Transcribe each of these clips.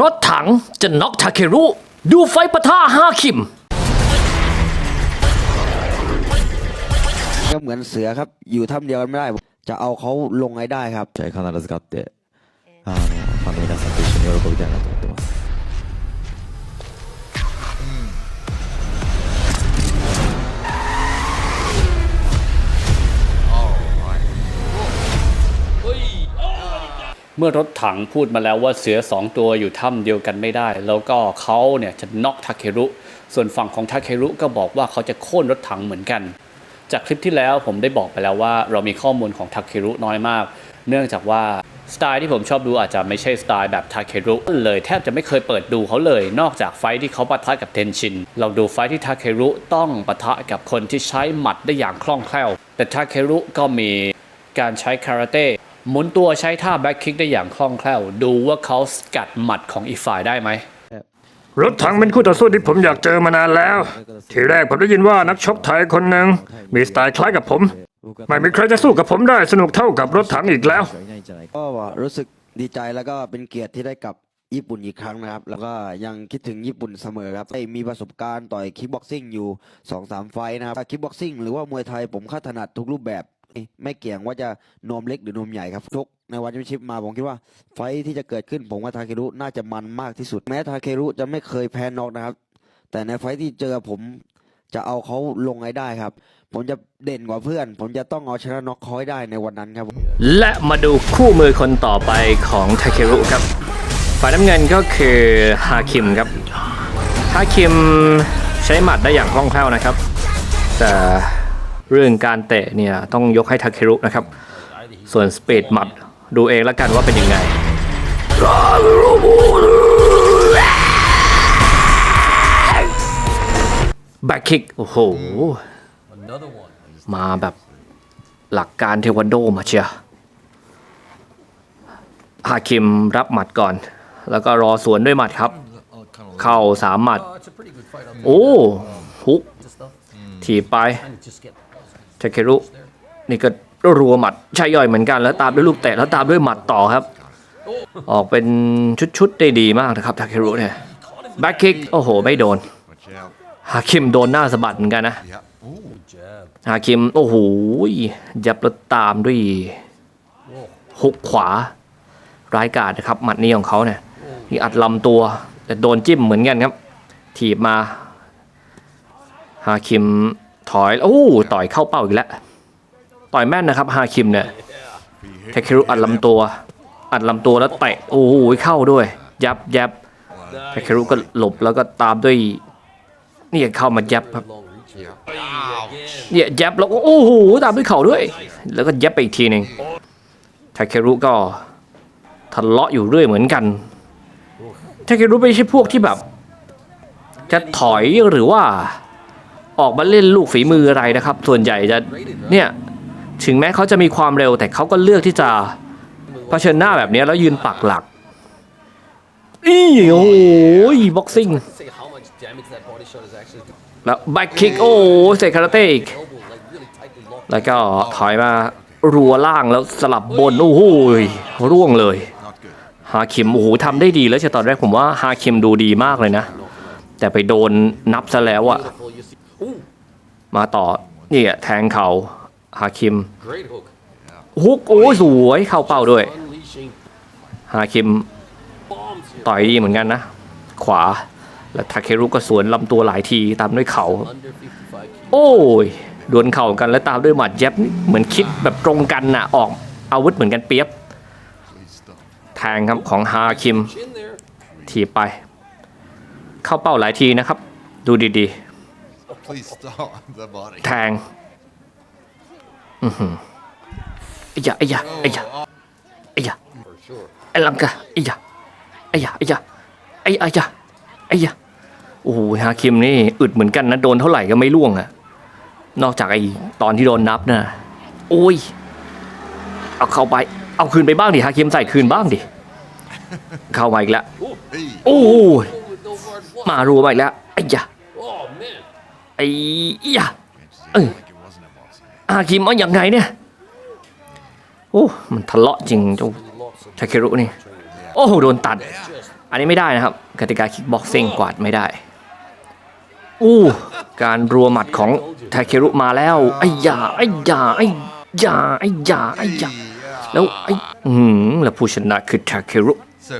รถถังจะน็อกทาเครุ ดูไฟปะทะฮาคิม ก็เหมือนเสือครับ อยู่ถ้ำเดียวกันไม่ได้ จะเอาเขาลงให้ได้ครับ 試合必ず勝ってあのファンの皆さんと一緒に喜びたいなと思ってます。 す。 เมื่อรถถังพูดมาแล้วว่าเสือสองตัวอยู่ถ้ำเดียวกันไม่ได้ แล้วก็เขาเนี่ยจะน็อกทาเครุส่วนฝั่งของทาเครุก็บอกว่าเขาจะโค่นรถถังเหมือนกัน จากคลิปที่แล้วผมได้บอกไปแล้วว่าเรามีข้อมูลของทาเครุน้อยมาก เนื่องจากว่าสไตล์ที่ผมชอบดูอาจจะไม่ใช่สไตล์แบบทาเครุเลยแทบจะไม่เคยเปิดดูเขาเลย นอกจากไฟที่เขาปะทะกับเทนชิน เราดูไฟท์ที่ทาเครุต้องปะทะกับคนที่ใช้หมัดได้อย่างคล่องแคล่ว แต่ทาเครุก็มีการใช้คาราเต้ หมุนตัวใช้ท่าแบ็กคิกได้อย่างคล่องแคล่ว ดูว่าเขาสกัดหมัดของอีกฝ่ายได้ไหมรถถังเป็นคู่ต่อสู้ที่ผมอยากเจอมานานแล้ว ทีแรกผมได้ยินว่านักชกไทยคนหนึ่งมีสไตล์คล้ายกับผม ไม่มีใครจะสู้กับผมได้สนุกเท่ากับรถถังอีกแล้ว ก็รู้สึกดีใจแล้วก็เป็นเกียรติที่ได้กลับญี่ปุ่นอีกครั้งนะครับ แล้วก็ยังคิดถึงญี่ปุ่นเสมอครับได้มีประสบการณ์ต่อยคิกบ็อกซิ่งอยู่2-3ไฟนะครับคิกบ็อกซิ่งหรือว่ามวยไทยผมข้าถนัดทุกรูปแบบ ไม่เกี่ยงว่าจะนวมเล็กหรือนวมใหญ่ครับชกในวันแชมเปี้ยนชิพมาผมคิดว่าไฟที่จะเกิดขึ้นผมว่าทาเครุน่าจะมันมากที่สุด แม้ทาเครุจะไม่เคยแพ้น็อกนะครับ แต่ในไฟที่เจอผมจะเอาเขาลงให้ได้ครับ ผมจะเด่นกว่าเพื่อน ผมจะต้องเอาชนะน็อกเขาให้ได้ในวันนั้นครับ และมาดูคู่มือคนต่อไปของทาเครุครับ ฝ่ายน้ำเงินก็คือฮาคิมครับ ฮาคิมใช้หมัดได้อย่างคล่องแคล่วนะครับ แต่ เรื่องการเตะเนี่ยต้องยกให้ทาเครุนะครับ ส่วนสปีดหมัดดูเองแล้วกันว่าเป็นยังไงแบ็คคิก โอ้โห มาแบบหลักการเทควันโดมาเชียฮาคิมรับหมัดก่อน แล้วก็รอสวนด้วยหมัดครับ เข้าสามหมัด โอ้ฮุกถีบไป เทเครุนี่ก็รัวหมัดใช่ย่อยเหมือนกันแล้วตามด้วยลูกเตะแล้วตามด้วยหมัดต่อครับ ออกเป็นชุดๆได้ดีมากนะครับทาเครุเนี่ยแบ็คคิกโอ้โห ไม่โดนฮาคิมโดนหน้าสะบัดเหมือนกันนะฮาคิม โอ้โหยับแล้วตามด้วยฮุกขวา ร้ายกาจนะครับ หมัดนี้ของเขาเนี่ยนี่อัดลำตัว แต่โดนจิ้มเหมือนกันครับ ถีบมาฮาคิม ถอยโอ้ต่อยเข้าเป้าอีกแล้ว ต่อยแม่นนะครับฮาคิมเนี่ยเทคิรุอัดลำตัว อัดลำตัวแล้วเตะโอ้โหเข้าด้วย ยับยับเทคิรุก็หลบแล้วก็ตามด้วย นี่เข้ามายับครับเนี่ยยับแล้วก็โอ้โหตามด้วยเข่าด้วย แล้วก็ยับไปอีกทีหนึ่งทาเครุก็ทะเลาะอยู่เรื่อยเหมือนกันทาเครุไม่ใช่พวกที่แบบ จะถอยหรือว่า ออกมาเล่นลูกฝีมืออะไรนะครับ ส่วนใหญ่จะเนี่ยถึงแม้เขาจะมีความเร็วแต่เขาก็เลือกที่จะเผชิญหน้าแบบนี้แล้วยืนปักหลักอีโอ้ยบ็อกซิ่งแล้วแบ็คคิกโอ้เซคาราเต้อีกแล้วก็ถอยมารัวล่างแล้วสลับบน โอ้โหร่วงเลยฮาคิมโอ้โหทำได้ดีแล้วใช่ตอนแรกผมว่าฮาคิมดูดีมากเลยนะ แต่ไปโดนนับซะแล้วอะ มาต่อนี่อะแทงเข่าฮาคิม great hook. ฮุกโอ้ยสวยเข้าเป้าด้วย Unleashing ฮาคิม bombs here. ต่อยดีเหมือนกันนะ ขวา แล้วทาเครุก็สวนลำตัวหลายทีตามด้วยเข่า Under 55 kilos. โอ้ยดวลเข่ากันแล้วตามด้วยหมัดเย็บนี่เหมือนคิดแบบตรงกันน่ะออกอาวุธเหมือนกันเปียบ แทงครับของฮาคิม Chin there. ถีบไป เข้าเป้าหลายทีนะครับ ดูดี Please stop the body. ๆ แทงอือหือไอ้ยะไอ้ยะไอ้ยะไอ้ยะ For sure. ไอ้ลังกะไอ้ยะไอ้ยะไอ้ยะไอ้ไอ้ยะไอ้ยะโอ้โหฮาคิมนี่อึดเหมือนกันนะโดนเท่าไหร่ก็ไม่ล่วงอะนอกจากไอ้ตอนที่โดนนับนะโอ้ย เอาเข้าไป เอาคืนไปบ้างดิฮาคิมใส่คืนบ้างดิ เข้ามาอีกแล้ว Hey, โอ้ย With no hard block. มารัวมาอีกแล้วไอ้ยะ Oh man. ไอ้ยะ I like it wasn't a boxing. อาคิมเอาอย่างไงเนี่ย โอ้ มันทะเลาะจริงเจ้า Really lost some ทาเครุนี่ โอ้โห โดนตัด อันนี้ไม่ได้นะครับกติกาคิกบ็อกซิ่งกวาดไม่ได้ อู้การรัวหมัดของทาเครุมาแล้วไอ้ยาไอ้ยาไอ้ยาไอ้ยาไอ้ยาแล้วไอ้อืมแล้วผู้ชนะคือทาเครุ So,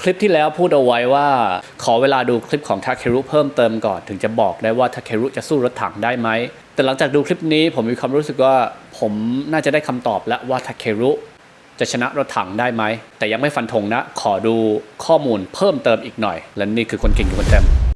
คลิปที่แล้วพูดเอาไว้ว่าขอเวลาดูคลิปของทาเครุเพิ่มเติมก่อน ถึงจะบอกได้ว่าทาเครุจะสู้รถถังได้ไหม แต่หลังจากดูคลิปนี้ผมมีความรู้สึกว่าผมน่าจะได้คำตอบแล้วว่าทาเครุจะชนะรถถังได้ไหม แต่ยังไม่ฟันธงนะ ขอดูข้อมูลเพิ่มเติมอีกหน่อย และนี่คือคนเก่งอยู่คนเต็ม